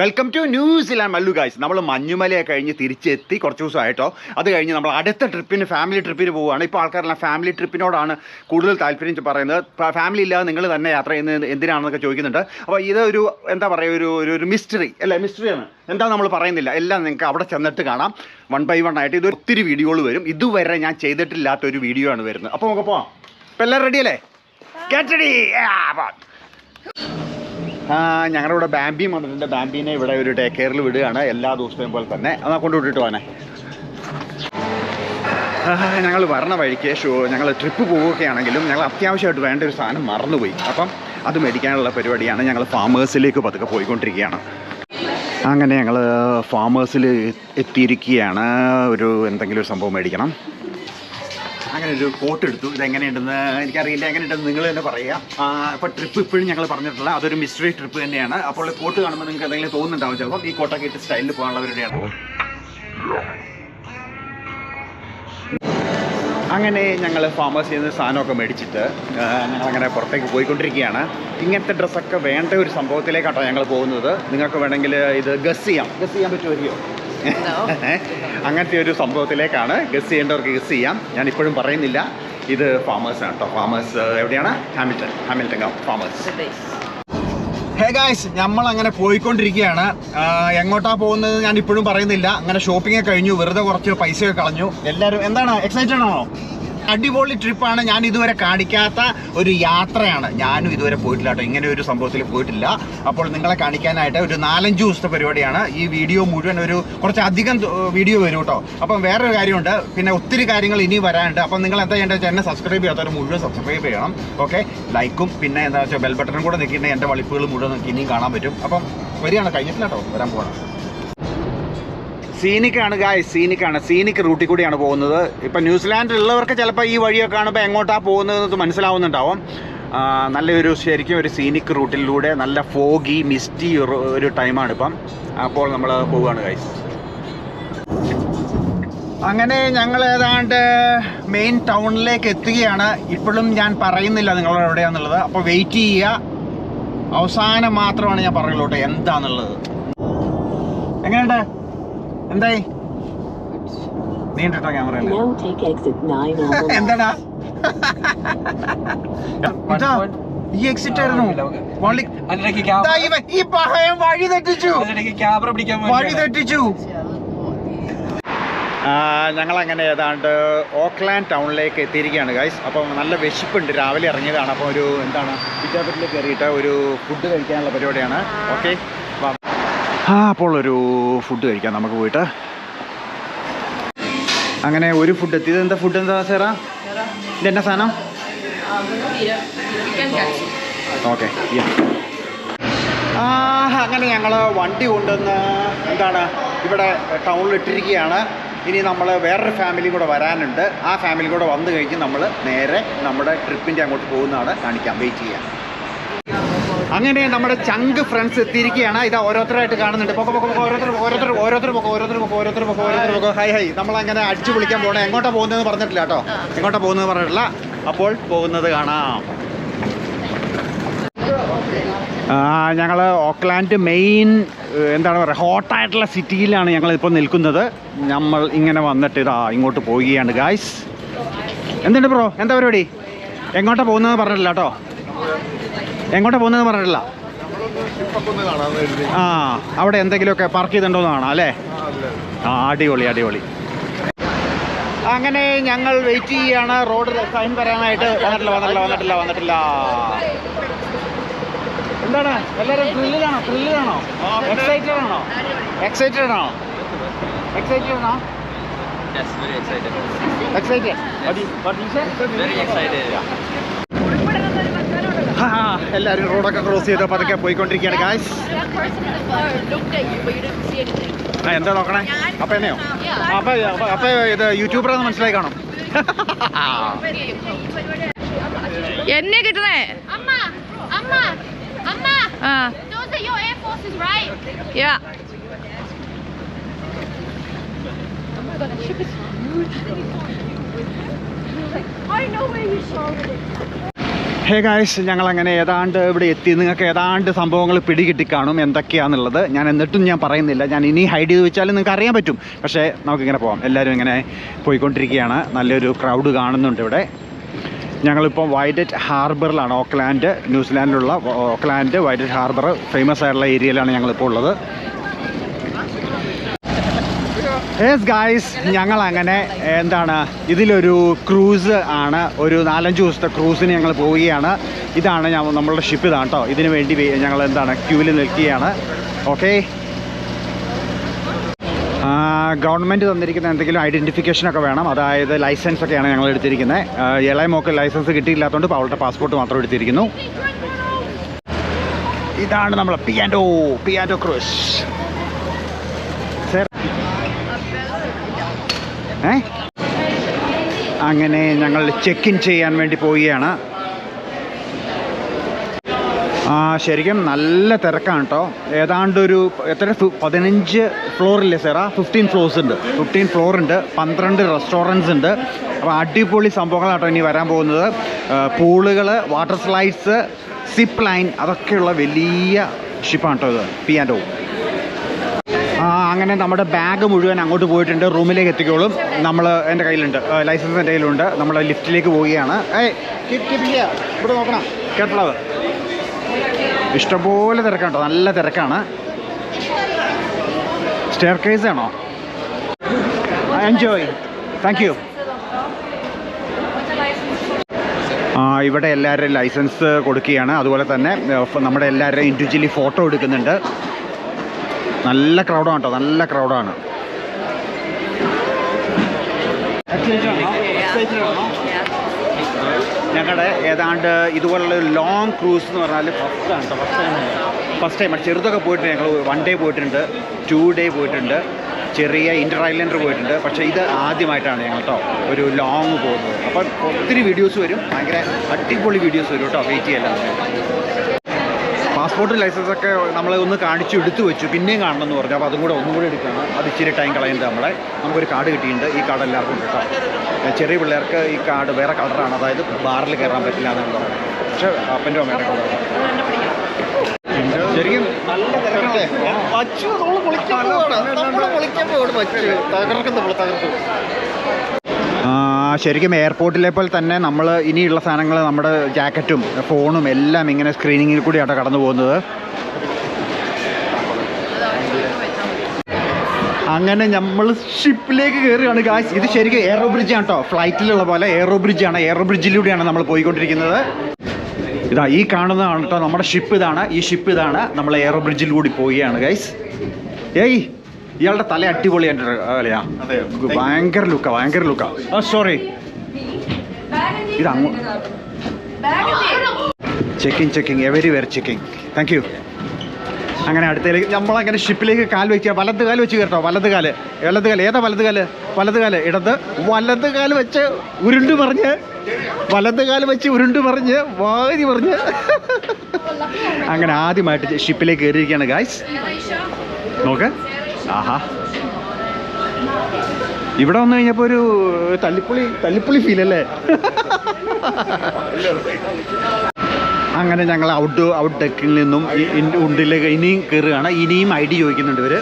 Welcome to New Zealand Mallu guys നമ്മൾ മഞ്ഞുമലയെ കഴിഞ്ഞ് തിരിച്ചെത്തി കുറച്ച് ദിവസമായിട്ടോ അത് കഴിഞ്ഞ് നമ്മൾ അടുത്ത ട്രിപ്പിന് ഫാമിലി ട്രിപ്പിന് പോവുകയാണ്. ഇപ്പോൾ ആൾക്കാരെല്ലാം ഫാമിലി ട്രിപ്പിനോടാണ് കൂടുതൽ താല്പര്യം പറയുന്നത്. ഫാമിലി ഇല്ലാതെ നിങ്ങൾ തന്നെ യാത്ര ചെയ്യുന്നത് എന്തിനാണെന്നൊക്കെ ചോദിക്കുന്നുണ്ട്. അപ്പോൾ ഇതൊരു എന്താ പറയുക ഒരു ഒരു മിസ്റ്ററി അല്ലേ? മിസ്റ്ററിയാണ് എന്താ നമ്മൾ പറയുന്നില്ല. എല്ലാം നിങ്ങൾക്ക് അവിടെ ചെന്നിട്ട് കാണാം. വൺ ബൈ വൺ ആയിട്ട് ഇത് ഒത്തിരി വീഡിയോകൾ വരും. ഇതുവരെ ഞാൻ ചെയ്തിട്ടില്ലാത്ത ഒരു വീഡിയോ ആണ് വരുന്നത്. അപ്പോൾ നമുക്ക് പോവാം. ഇപ്പം എല്ലാം റെഡി അല്ലേ? ആ, ഞങ്ങളുടെ ഇവിടെ ബാമ്പി വന്നിട്ടുണ്ട്. ബാമ്പീനെ ഇവിടെ ഒരു ടേക്ക് കെയറിൽ വിടുകയാണ് എല്ലാ ദിവസത്തെയും പോലെ തന്നെ. അതാ കൊണ്ട് വിട്ടിട്ട് പോകാനെ ഞങ്ങൾ വരണ വഴിക്ക് ഷോ ഞങ്ങൾ ട്രിപ്പ് പോവുകയാണെങ്കിലും ഞങ്ങൾ അത്യാവശ്യമായിട്ട് വേണ്ട ഒരു സാധനം മറന്നുപോയി. അപ്പം അത് മേടിക്കാനുള്ള പരിപാടിയാണ്. ഞങ്ങൾ ഫാമേഴ്സിലേക്ക് പതുക്കെ പോയിക്കൊണ്ടിരിക്കുകയാണ്. അങ്ങനെ ഞങ്ങൾ ഫാമേഴ്സിൽ എത്തിയിരിക്കുകയാണ്. ഒരു എന്തെങ്കിലും ഒരു സംഭവം മേടിക്കണം. അങ്ങനെ ഒരു കോട്ട് എടുത്തു. ഇതെങ്ങനെയുണ്ടെന്ന് എനിക്കറിയില്ല. എങ്ങനെയുണ്ടെന്ന് നിങ്ങൾ തന്നെ പറയുക. അപ്പോൾ ട്രിപ്പ് ഇപ്പോഴും ഞങ്ങൾ പറഞ്ഞിട്ടില്ല അതൊരു മിസ്റ്ററി ട്രിപ്പ് തന്നെയാണ്. അപ്പോൾ കോട്ട് കാണുമ്പോൾ നിങ്ങൾക്ക് എന്തെങ്കിലും തോന്നുന്നുണ്ടാവും ചിലപ്പോൾ ഈ കോട്ടൊക്കെ ഇട്ട് സ്റ്റൈലിൽ പോകാനുള്ളവരുടെയാണ്. അങ്ങനെ ഞങ്ങൾ ഫാമേഴ്സിൽ നിന്ന് സാധനമൊക്കെ മേടിച്ചിട്ട് ഞങ്ങളങ്ങനെ പുറത്തേക്ക് പോയിക്കൊണ്ടിരിക്കുകയാണ്. ഇങ്ങനത്തെ ഡ്രസ്സൊക്കെ വേണ്ട ഒരു സംഭവത്തിലേക്കാട്ടോ ഞങ്ങൾ പോകുന്നത്. നിങ്ങൾക്ക് വേണമെങ്കിൽ ഇത് ഗസ് ചെയ്യാം. ഗസ് ചെയ്യാൻ പറ്റുമോ അങ്ങനത്തെ ഒരു സംഭവത്തിലേക്കാണ് ഗസ് ചെയ്യേണ്ടവർക്ക് ഗസ് ചെയ്യാം. ഞാൻ ഇപ്പോഴും പറയുന്നില്ല. ഇത് ഫാമേഴ്സ് ആണ് കേട്ടോ ഫാമേഴ്സ് എവിടെയാണ്? Hamilton Hamilton farmers hey guys നമ്മൾ അങ്ങനെ പോയിക്കൊണ്ടിരിക്കുകയാണ്. എങ്ങോട്ടാണ് എങ്ങോട്ടാ പോകുന്നത് ഞാൻ ഇപ്പോഴും പറയുന്നില്ല. അങ്ങനെ ഷോപ്പിംഗ് കഴിഞ്ഞു. വെറുതെ കുറച്ച് പൈസയൊക്കെ കളഞ്ഞു. എല്ലാവരും എന്താണ്? എക്സൈറ്റഡ് ആണോ? അടിപൊളി ട്രിപ്പാണ്. ഞാൻ ഇതുവരെ കാണിക്കാത്ത ഒരു യാത്രയാണ്. ഞാനും ഇതുവരെ പോയിട്ടില്ല കേട്ടോ. ഇങ്ങനെ ഒരു സംഭവത്തിൽ പോയിട്ടില്ല. അപ്പോൾ നിങ്ങളെ കാണിക്കാനായിട്ട് ഒരു നാലഞ്ച് ദിവസത്തെ പരിപാടിയാണ്. ഈ വീഡിയോ മുഴുവൻ ഒരു കുറച്ചധികം വീഡിയോ വരും കേട്ടോ. അപ്പം വേറൊരു കാര്യമുണ്ട്. പിന്നെ ഒത്തിരി കാര്യങ്ങൾ ഇനി വരാനുണ്ട്. അപ്പം നിങ്ങൾ എന്താ ചെയ്യേണ്ടത് എന്നെ സബ്സ്ക്രൈബ് ചെയ്യാത്തവർ മുഴുവൻ സബ്സ്ക്രൈബ് ചെയ്യണം. ഓക്കെ ലൈക്കും പിന്നെ എന്താ വെച്ചാൽ ബെൽ ബട്ടണും കൂടെ നിൽക്കിയിട്ടുണ്ടെങ്കിൽ എന്റെ വളിപ്പുകൾ മുഴുവൻ നിങ്ങൾക്ക് ഇനിയും കാണാൻ പറ്റും. അപ്പം വരികയാണ്. കഴിഞ്ഞിട്ടില്ല കേട്ടോ. വരാൻ പോകണം സീനിക്കാണ് ഗായ് സീനിക്കാണ്. സീനിക്ക് റൂട്ടിൽ കൂടിയാണ് പോകുന്നത്. ഇപ്പം ന്യൂസിലാൻഡിലുള്ളവർക്ക് ചിലപ്പോൾ ഈ വഴിയൊക്കെ കാണുമ്പോൾ എങ്ങോട്ടാണ് പോകുന്നത് മനസ്സിലാവുന്നുണ്ടാവും. നല്ലൊരു ശരിക്കും ഒരു സീനിക് റൂട്ടിലൂടെ നല്ല ഫോഗി മിസ്റ്റി ഒരു ടൈമാണ് ഇപ്പം. അപ്പോൾ നമ്മൾ പോവുകയാണ് ഗൈസ് അങ്ങനെ ഞങ്ങൾ ഏതാണ്ട് മെയിൻ ടൗണിലേക്ക് എത്തുകയാണ്. ഇപ്പോഴും ഞാൻ പറയുന്നില്ല നിങ്ങളോട് എവിടെയാണെന്നുള്ളത് അപ്പോൾ വെയിറ്റ് ചെയ്യുക. അവസാനം മാത്രമാണ് ഞാൻ പറയുള്ളൂ കേട്ടോ എന്താണെന്നുള്ളത് എങ്ങനെയുണ്ട്? എന്തായി? നീണ്ടിട്ടോ camera Now take exit 9 on എന്താടാ? ഈ എക്സിറ്റ് ആയിരുന്നു. ഈ പഹയൻ വഴി തെറ്റിച്ചു. ക്യാമറ പിടിക്കാൻ വഴി തെറ്റിച്ചു. ഞങ്ങൾ അങ്ങനെ ഏതാണ്ട് ഓക്ലാൻഡ് ടൗണിലേക്ക് എത്തിയിരിക്കുകയാണ് ഗൈസ് അപ്പം നല്ല വിശപ്പുണ്ട്. രാവിലെ ഇറങ്ങിയതാണ്. അപ്പോൾ ഒരു എന്താണ് വിദ്യാപീഠത്തിൽ കയറിയിട്ട് ഒരു ഫുഡ് കഴിക്കാനുള്ള പരിപാടിയാണ്. ഓക്കെ അപ്പോൾ ഒരു ഫുഡ് കഴിക്കാം നമുക്ക് പോയിട്ട്. അങ്ങനെ ഒരു ഫുഡ് എത്തി ഇതെന്താ ഫുഡ് എന്താ സാറാ? ഇതെന്നാ സാധനം? ഓക്കെ ആ അങ്ങനെ ഞങ്ങൾ വണ്ടി കൊണ്ടുവന്ന് എന്താണ് ഇവിടെ ടൗണിൽ ഇട്ടിരിക്കുകയാണ്. ഇനി നമ്മൾ വേറൊരു ഫാമിലി കൂടെ വരാനുണ്ട്. ആ ഫാമിലി കൂടെ വന്നു കഴിഞ്ഞ് നമ്മൾ നേരെ നമ്മുടെ ട്രിപ്പിന്റെ അങ്ങോട്ട് പോകുന്നതാണ് കാണിക്കാം വെയിറ്റ് ചെയ്യാം അങ്ങനെ നമ്മുടെ ചങ്ക് ഫ്രണ്ട്സ് എത്തിയിരിക്കുകയാണ് ഇത് ഓരോരുത്തരായിട്ട് കാണുന്നുണ്ട്. പൊക്കെ പൊക്കെ പൊക്കെ ഓരോരുത്തർ ഓരോരുത്തർ ഓരോരുത്തർ പൊക്കെ ഓരോരുത്തർ പൊക്കെ ഓരോരുത്തർ പൊക്കെ ഓരോരുത്തർ പൊക്കെ. ഹൈ ഹൈ നമ്മളങ്ങനെ അടിച്ചു വിളിക്കാൻ പോകണം എങ്ങോട്ടാ പോകുന്നതെന്ന് പറഞ്ഞിട്ടില്ല കേട്ടോ. എങ്ങോട്ടാ പോകുന്നത് പറഞ്ഞിട്ടില്ല. അപ്പോൾ പോകുന്നത് കാണാം. ഞങ്ങൾ ഓക്ലാൻഡ് മെയിൻ എന്താണ് പറയുക ഹോട്ടായിട്ടുള്ള സിറ്റിയിലാണ് ഞങ്ങൾ ഇപ്പോൾ നിൽക്കുന്നത്. നമ്മൾ ഇങ്ങനെ വന്നിട്ട് ഇതാ ഇങ്ങോട്ട് പോവുകയാണ് ഗായ്സ് എന്തുണ്ട് ബ്രോ? എന്താ പരിപാടി? എങ്ങോട്ടാണ് പോകുന്നത് പറഞ്ഞിട്ടില്ല കേട്ടോ. എങ്ങോട്ടാ പോകുന്നത് പറഞ്ഞിട്ടില്ല. ആ അവിടെ എന്തെങ്കിലുമൊക്കെ പാർക്ക് ചെയ്തിട്ടുണ്ടോന്ന് കാണാം അല്ലേ? ആ അടിപൊളി അടിപൊളി. അങ്ങനെ ഞങ്ങൾ വെയിറ്റ് ചെയ്യാണ്. റോഡ് സൈൻ വരാനായിട്ട് വന്നിട്ടില്ല വന്നിട്ടില്ല വന്നിട്ടില്ല വന്നിട്ടില്ല. എന്താണ്? എല്ലാവരും ത്രില്ലിലാണോ ത്രില്ലിലാണോ എക്സൈറ്റഡ് ആണോ? എക്സൈറ്റഡ് ആണോ? എക്സൈറ്റഡ് ആണോ? Yes, very excited. Excited excited. Yes. What, do you, That person in the at you, but you didn't see anything. ആ എന്താ നോക്കണേ അപ്പൊ എന്നെയോ അപ്പൊ അപ്പൊ- ഇത് യൂട്യൂബറാന്ന് മനസ്സിലായി കാണും എന്നെ കിട്ടണേ. ആ Those are your Air Forces, right? Yeah I know where you saw it. Hey guys ഞങ്ങൾ അങ്ങനെ ഏതാണ്ട് ഇവിടെ എത്തി. നിങ്ങൾക്ക് ഏതാണ്ട് സംഭവങ്ങൾ പിടികിട്ടി കാണും എന്തൊക്കെയാണെന്നുള്ളത് ഞാൻ എന്നിട്ടും ഞാൻ പറയുന്നില്ല. ഞാൻ ഇനി ഹൈഡ് ചെയ്ത് വെച്ചാലും നിങ്ങൾക്ക് അറിയാൻ പറ്റും. പക്ഷേ നമുക്കിങ്ങനെ പോകാം എല്ലാവരും ഇങ്ങനെ പോയിക്കൊണ്ടിരിക്കുകയാണ്. നല്ലൊരു ക്രൗഡ് കാണുന്നുണ്ട് ഇവിടെ. ഞങ്ങളിപ്പോൾ വൈഡറ്റ് ഹാർബറിലാണ് ഓക്ലാൻഡ് ന്യൂസിലാൻഡിലുള്ള ഓക്ലാൻഡ് വൈഡറ്റ് ഹാർബർ ഫേമസ് ആയിട്ടുള്ള ഏരിയയിലാണ് ഞങ്ങളിപ്പോൾ ഉള്ളത്. യെസ് ഗായ്സ് ഞങ്ങൾ അങ്ങനെ എന്താണ് ഇതിലൊരു ക്രൂസ് ആണ്. ഒരു നാലഞ്ച് ദിവസത്തെ ക്രൂസിന് ഞങ്ങൾ പോവുകയാണ്. ഇതാണ് ഞാൻ നമ്മളുടെ ഷിപ്പ് ഇതാണ് കേട്ടോ ഇതിനു വേണ്ടി ഞങ്ങൾ എന്താണ് ക്യൂവിൽ നിൽക്കുകയാണ്. ഓക്കെ ഗവൺമെന്റ് തന്നിരിക്കുന്ന എന്തെങ്കിലും ഐഡന്റിഫിക്കേഷനൊക്കെ വേണം. അതായത് ലൈസൻസ് ഒക്കെയാണ് ഞങ്ങൾ എടുത്തിരിക്കുന്നത്. ഇളയ മോക്ക് ലൈസൻസ് കിട്ടിയില്ലാത്തതുകൊണ്ട് അവളുടെ പാസ്പോർട്ട് മാത്രം എടുത്തിരിക്കുന്നു. ഇതാണ് നമ്മൾ പിയാൻഡോ പിയാൻഡോ ക്രൂസ് ഏ? അങ്ങനെ ഞങ്ങൾ ചെക്ക് ഇൻ ചെയ്യാൻ വേണ്ടി പോവുകയാണ്. ആ ശരിക്കും നല്ല തിരക്കാണ് കേട്ടോ ഏതാണ്ട് ഒരു എത്ര പതിനഞ്ച് ഫ്ലോറില്ലേ സാറാ ഫിഫ്റ്റീൻ ഫ്ലോർസ് ഉണ്ട്. ഫിഫ്റ്റീൻ ഫ്ലോർ ഉണ്ട്. പന്ത്രണ്ട് റെസ്റ്റോറന്റ്സ് ഉണ്ട്. അപ്പോൾ അടിപൊളി സംഭവങ്ങളാട്ടോ ഇനി വരാൻ പോകുന്നത്. പൂളുകൾ വാട്ടർ സ്ലൈഡ്സ് സിപ്പ് ലൈൻ അതൊക്കെയുള്ള വലിയ ഷിപ്പാണ് കേട്ടോ ഇത്? പിയാന്റോ ആ അങ്ങനെ നമ്മുടെ ബാഗ് മുഴുവൻ അങ്ങോട്ട് പോയിട്ടുണ്ട്. റൂമിലേക്ക് എത്തിക്കോളും. നമ്മൾ എന്റെ കയ്യിലുണ്ട്. ലൈസൻസ് എന്റെ കയ്യിലുണ്ട്. നമ്മൾ ലിഫ്റ്റിലേക്ക് പോവുകയാണ്. ഏയ്. ഇവിടെ നോക്കണം. കേട്ടത് ഇഷ്ടംപോലെ തിരക്കാണ് കേട്ടോ നല്ല തിരക്കാണ്. സ്റ്റെയർ കേസ് ആണോ? എൻജോയ് താങ്ക് യു ആ ഇവിടെ എല്ലാവരുടെയും ലൈസൻസ് കൊടുക്കുകയാണ്. അതുപോലെ തന്നെ നമ്മുടെ എല്ലാവരുടെയും ഇൻഡിവിജ്വലി ഫോട്ടോ എടുക്കുന്നുണ്ട്. നല്ല ക്രൗഡാണ് കേട്ടോ നല്ല ക്രൗഡാണ് ഞങ്ങളുടെ ഏതാണ്ട് ഇതുപോലുള്ള ലോങ് ക്രൂസ് എന്ന് പറഞ്ഞാൽ ഫസ്റ്റ് ആണ് കേട്ടോ ഫസ്റ്റ് ടൈം ഫസ്റ്റ് ടൈം ചെറുതൊക്കെ പോയിട്ടുണ്ട് ഞങ്ങൾ വൺ ഡേ പോയിട്ടുണ്ട് ടു ഡേ പോയിട്ടുണ്ട് ചെറിയ ഇന്റർ ഐലൻഡർ പോയിട്ടുണ്ട്. പക്ഷേ ഇത് ആദ്യമായിട്ടാണ് ഞങ്ങൾ കേട്ടോ ഒരു ലോങ് പോകുന്നത്. അപ്പം ഒത്തിരി വീഡിയോസ് വരും. ഭയങ്കര അടിപൊളി വീഡിയോസ് വരും കേട്ടോ വെയിറ്റ് ചെയ്യല്ല പാസ്പോർട്ട് ലൈസൻസൊക്കെ നമ്മൾ ഒന്ന് കാണിച്ചു എടുത്തു വെച്ചു. പിന്നെയും കാണണം എന്ന് പറഞ്ഞു. അപ്പോൾ അതും കൂടെ ഒന്നും കൂടെ എടുക്കണം. അത് ഇച്ചിരി ടൈം കളയുന്നത് നമ്മളെ. നമുക്കൊരു കാർഡ് കിട്ടിയിട്ടുണ്ട്. ഈ കാർഡ് എല്ലാവർക്കും കിട്ടാം. ചെറിയ പിള്ളേർക്ക് ഈ കാർഡ് വേറെ കളറാണ് അതായത് ബാറിൽ കയറാൻ പറ്റില്ല എന്നാണ് പറയുന്നത് പക്ഷേ അപ്പന്റെ അമ്മയുടെ കളർ ശരിക്കും നല്ല തിരക്കല്ലേ നമ്മൾ പൊളിക്കാൻ പോവാണ്. നമ്മൾ പൊളിക്കാൻ പോവാണ് വച്ചു തകർക്കും നമ്മൾ തകർക്കും ശരിക്കും എയർപോർട്ടിലെ പോലെ തന്നെ നമ്മൾ ഇനിയുള്ള സാധനങ്ങൾ നമ്മുടെ ജാക്കറ്റും ഫോണും എല്ലാം ഇങ്ങനെ സ്ക്രീനിങ്ങിൽ കൂടിയാണ് കടന്നു പോകുന്നത്. അങ്ങനെ നമ്മൾ ഷിപ്പിലേക്ക് കയറുകയാണ് ഗായ്സ് ഇത് ശരിക്കും എയറോ ബ്രിഡ്ജ് ആണ് കേട്ടോ ഫ്ലൈറ്റിലുള്ള പോലെ എയറോ ബ്രിഡ്ജ് ആണ്. എയറോ ബ്രിഡ്ജിലൂടെയാണ് നമ്മൾ പോയിക്കൊണ്ടിരിക്കുന്നത്. ഇതാ ഈ കാണുന്നതാണ് കേട്ടോ നമ്മുടെ ഷിപ്പ് ഇതാണ്. ഈ ഷിപ്പ് ഇതാണ് നമ്മൾ എയറോ ബ്രിഡ്ജിൽ കൂടി പോവുകയാണ് ഗൈസ് ഏയ്! ഇയാളുടെ തല അടിപൊളിയായിട്ട് അല്ലയാ ഭയങ്കര ലുക്കാ ഭയങ്കര ലുക്കാ. ആ സോറി ഇത് അങ്ങോ checking checking every very checking thank you അങ്ങനെ അടുത്തേക്ക് നമ്മളങ്ങനെ ഷിപ്പിലേക്ക് കാൽ വെക്കുക. വലത് കാൽ വെച്ച് കേട്ടോ വലത് കാൽ. വലത് കാൽ ഏതാ വലത് കാൽ? വലത് കാൽ ഇടത്. വലത് കാൽ വെച്ച് ഉരുണ്ട് പറഞ്ഞ് വലത് കാൽ വെച്ച് ഉരുണ്ട് പറഞ്ഞ് വാരി പറഞ്ഞ് അങ്ങനെ ആദ്യമായിട്ട് ഷിപ്പിലേക്ക് കയറിയിരിക്കുകയാണ് ഗായ്സ് നോക്ക്. ആഹാ. ഇവിടെ വന്നു കഴിഞ്ഞപ്പോൾ ഒരു തല്ലിപ്പൊളി തല്ലിപ്പൊളി ഫീൽ അല്ലേ? അങ്ങനെ ഞങ്ങൾ ഔട്ട് ഔട്ട് ഡെക്കിൽ നിന്നും ഉണ്ടിലേക്ക് ഇനിയും കയറുകയാണ് ഇനിയും ഐ ഡി ചോദിക്കുന്നുണ്ട് ഇവർ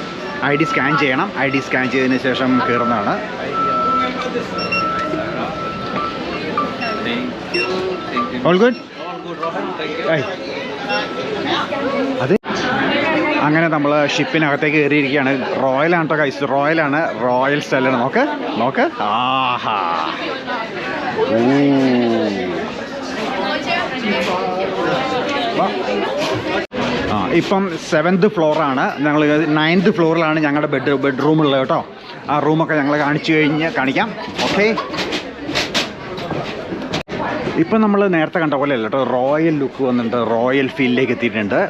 ഐ ഡി സ്കാൻ ചെയ്യണം. ഐ ഡി സ്കാൻ ചെയ്തതിന് ശേഷം കയറുന്നതാണ്. All good. അത് അങ്ങനെ നമ്മൾ ഷിപ്പിനകത്തേക്ക് കയറിയിരിക്കുകയാണ്. റോയലാണ് കേട്ടോ കൈസ് റോയലാണ്. റോയൽ സ്റ്റൈലാണ് നോക്ക്. നോക്ക്. ആഹാ. ആ ഇപ്പം സെവൻത് ഫ്ലോറാണ് ഞങ്ങൾ നയൻത് ഫ്ലോറിലാണ് ഞങ്ങളുടെ ബെഡ് ബെഡ്റൂം ഉള്ളത് കേട്ടോ. ആ റൂമൊക്കെ ഞങ്ങൾ കാണിച്ചു കഴിഞ്ഞ് കാണിക്കാം. ഓക്കെ ഇപ്പം നമ്മൾ നേരത്തെ കണ്ട പോലെ അല്ല കേട്ടോ. റോയൽ ലുക്ക് വന്നിട്ടുണ്ട്. റോയൽ ഫീലിലേക്ക് എത്തിയിട്ടുണ്ട്.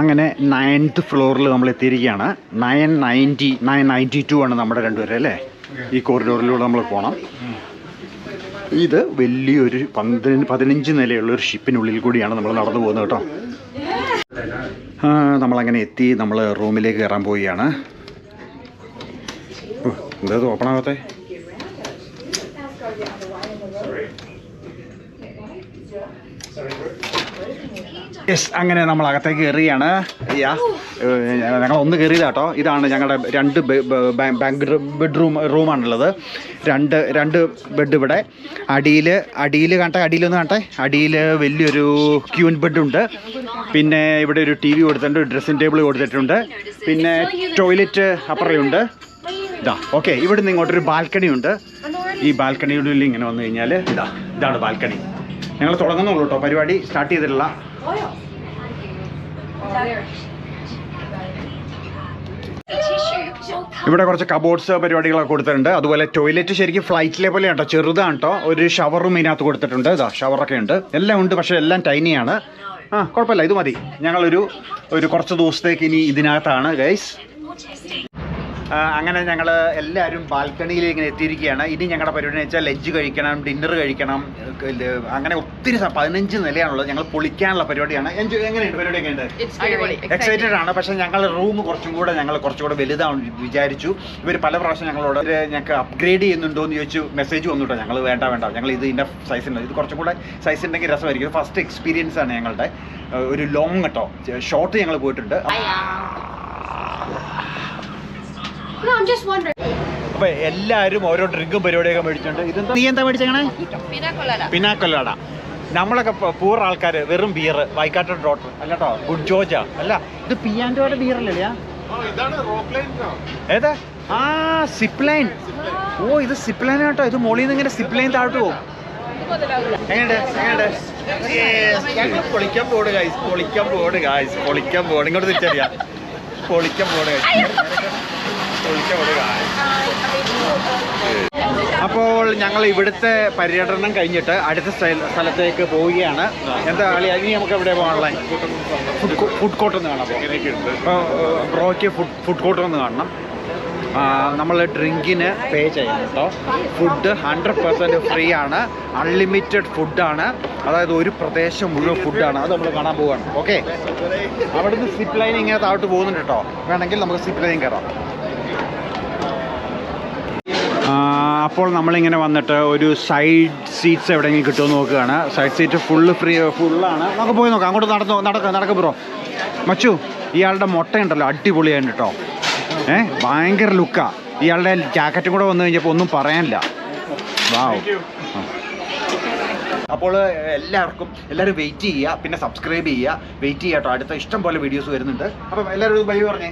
അങ്ങനെ നയൻത്ത് ഫ്ലോറിൽ നമ്മൾ എത്തിയിരിക്കുകയാണ്. Nine ninety nine ninety two ആണ് നമ്മുടെ രണ്ടുപേരെ അല്ലേ? ഈ കോറിഡോറിലൂടെ നമ്മൾ പോകണം ഇത് വലിയൊരു പന്ത്രണ്ട് പതിനഞ്ച് നിലയുള്ള ഒരു ഷിപ്പിനുള്ളിൽ കൂടിയാണ് നമ്മൾ നടന്നു പോകുന്നത് കേട്ടോ. നമ്മളങ്ങനെ എത്തി നമ്മൾ റൂമിലേക്ക് കയറാൻ പോവുകയാണ്. എന്താ ഓപ്പൺ ആവാത്തെ? യെസ് അങ്ങനെ നമ്മൾ അകത്തേക്ക് കയറിയാണ്. യാ ഞങ്ങൾ ഒന്ന് കയറിയതാട്ടോ ഇതാണ് ഞങ്ങളുടെ രണ്ട് ബാങ്ക് ബെഡ്റൂം റൂമാണുള്ളത്. രണ്ട് രണ്ട് ബെഡ് ഇവിടെ. അടിയിൽ അടിയിൽ കണ്ടെ അടിയിലൊന്ന് കണ്ടെ അടിയിൽ വലിയൊരു ക്യൂൻ ബെഡുണ്ട് പിന്നെ ഇവിടെ ഒരു ടി വി കൊടുത്തിട്ടുണ്ട് ഡ്രസ്സിംഗ് ടേബിൾ കൊടുത്തിട്ടുണ്ട്. പിന്നെ ടോയ്ലറ്റ് അപ്പുറയുണ്ട്. ഇതാ ഓക്കെ ഇവിടെ നിന്ന് ഇങ്ങോട്ടൊരു ബാൽക്കണി ഉണ്ട്. ഈ ബാൽക്കണിയുടെ ഉള്ളിൽ ഇങ്ങനെ വന്നു കഴിഞ്ഞാൽ ഇതാ ഇതാണ് ബാൽക്കണി ഞങ്ങൾ തുടങ്ങുന്നുള്ളൂ കേട്ടോ. പരിപാടി സ്റ്റാർട്ട് ഇവിടെ കുറച്ച് കബോർഡ്സ് പരിപാടികളൊക്കെ കൊടുത്തിട്ടുണ്ട്. അതുപോലെ ടോയ്ലറ്റ് ശരിക്കും ഫ്ലൈറ്റിലെ പോലെ കേട്ടോ ചെറുതാണ് കേട്ടോ ഒരു ഷവറും ഇതിനകത്ത് കൊടുത്തിട്ടുണ്ട്. ഇതാ ഷവറൊക്കെ ഉണ്ട്. എല്ലാം ഉണ്ട് പക്ഷേ എല്ലാം ടൈനിയാണ് ആ കുഴപ്പമില്ല. ഇത് മതി. ഞങ്ങളൊരു ഒരു കുറച്ച് ദിവസത്തേക്ക് ഇനി ഇതിനകത്താണ് ഗൈസ് അങ്ങനെ ഞങ്ങൾ എല്ലാവരും ബാൽക്കണിയിൽ ഇങ്ങനെ എത്തിയിരിക്കുകയാണ്. ഇനി ഞങ്ങളുടെ പരിപാടി എന്ന് വെച്ചാൽ ലഞ്ച് കഴിക്കണം ഡിന്നർ കഴിക്കണം അങ്ങനെ ഒത്തിരി പതിനഞ്ച് നിലയാണുള്ളത്. ഞങ്ങൾ പൊളിക്കാനുള്ള പരിപാടിയാണ്. എൻജോയ് എങ്ങനെയുണ്ട്? പരിപാടിയൊക്കെ ഉണ്ട് എക്സൈറ്റഡ് ആണ്. പക്ഷേ ഞങ്ങൾ റൂം കുറച്ചും കൂടെ ഞങ്ങൾ കുറച്ചും കൂടെ വലുതാണ് വിചാരിച്ചു. ഇവർ പല പ്രാവശ്യം ഞങ്ങളോട് ഞങ്ങൾക്ക് അപ്ഗ്രേഡ് ചെയ്യുന്നുണ്ടോ എന്ന് ചോദിച്ചു. മെസ്സേജ് വന്നിട്ടോ ഞങ്ങൾ വേണ്ട വേണ്ട. ഞങ്ങൾ ഇത് ഇതിന്റെ സൈസ് ഉണ്ട് ഇത് കുറച്ചും കൂടെ സൈസ് ഉണ്ടെങ്കിൽ രസമായിരിക്കും. ഫസ്റ്റ് എക്സ്പീരിയൻസ് ആണ് ഞങ്ങളുടെ. ഒരു ലോങ് കേട്ടോ ഷോർട്ട് ഞങ്ങൾ പോയിട്ടുണ്ട്. അപ്പൊ എല്ലാരും ഓരോ ഡ്രിങ്കും പരിപാടിയൊക്കെ മേടിച്ചിട്ടുണ്ട് ഇതെന്താ? നീ എന്താ മേടിച്ചേക്കണേ? പിന്നാക്കൊല്ലാട നമ്മളൊക്കെ പൂർ ആൾക്കാർ വെറും ബിയർ വൈക്കാട്ടൻ ഡോട്ടർ അല്ലട്ടോ ഗുഡ് ജോജ അല്ല ഇത് പിയാൻഡോയുടെ ബിയർ അല്ലേ ഏതാ? ആ സിപ്ലൈൻ ഓ ഇത് സിപ്ലൈൻ കേട്ടോ. ഇത് മോളിൽ നിന്ന് ഇങ്ങനെ സിപ്ലൈൻ താഴോട്ട് പോകും. എങ്ങനെയുണ്ട്? പൊളിക്കാൻ പോണ് ഗായ്സ് പൊളിക്കാൻ പോണ് ഗായ്സ് പൊളിക്കാൻ പോണ് ഇങ്ങോട്ട് തിരിച്ചറിയാം. പൊളിക്കാൻ പോണ് ഗായ്സ് അപ്പോൾ ഞങ്ങൾ ഇവിടുത്തെ പര്യടനം കഴിഞ്ഞിട്ട് അടുത്ത സ്ഥല- സ്ഥലത്തേക്ക് പോവുകയാണ്. എന്താ കളി ഇനി നമുക്ക് എവിടെ പോകാനുള്ള ഫുഡ് കോർട്ട്. ഒന്ന് കാണാം അപ്പോൾ. ബ്രോയ്ക്ക് ഫുഡ് ഫുഡ് കോർട്ട് ഒന്ന് കാണണം. നമ്മൾ ഡ്രിങ്കിന് പേ ചെയ്യണം കേട്ടോ. ഫുഡ് ഹൺഡ്രഡ് പെർസെന്റ് ഫ്രീ ആണ്. അൺലിമിറ്റഡ് ഫുഡാണ് അതായത് ഒരു പ്രദേശം മുഴുവൻ ഫുഡാണ് അത് നമ്മൾ കാണാൻ പോവുകയാണ് ഓക്കെ. അവിടുന്ന് സിപ്പ് ലൈൻ ഇങ്ങനെ താഴോട്ട് പോകുന്നുണ്ട് കേട്ടോ. വേണമെങ്കിൽ നമുക്ക് സിപ്പ് ലൈൻ കയറാം ആ, അപ്പോൾ നമ്മളിങ്ങനെ വന്നിട്ട് ഒരു സൈഡ് സീറ്റ്സ് എവിടെയെങ്കിലും കിട്ടുമെന്ന് നോക്കുകയാണ്. സൈഡ് സീറ്റ് ഫുള്ള് ഫ്രീ ഫുള്ളാണ് നമുക്ക് പോയി നോക്കാം. അങ്ങോട്ട് നടന്നു നടക്കുക നടക്കും ബ്രോ. മച്ചു ഇയാളുടെ മുട്ടയുണ്ടല്ലോ അടിപൊളിയാണ് കേട്ടോ ഏ ഭയങ്കര ലുക്കാ. ഇയാളുടെ ജാക്കറ്റും കൂടെ വന്നു കഴിഞ്ഞപ്പോൾ ഒന്നും പറയാനില്ല. വാവ് അപ്പോൾ എല്ലാവർക്കും എല്ലാവരും വെയിറ്റ് ചെയ്യുക പിന്നെ സബ്സ്ക്രൈബ് ചെയ്യുക വെയിറ്റ് ചെയ്യുക കേട്ടോ അടുത്ത ഇഷ്ടം പോലെ വീഡിയോസ് വരുന്നുണ്ട്. അപ്പം എല്ലാവരും ബൈ പറഞ്ഞേ.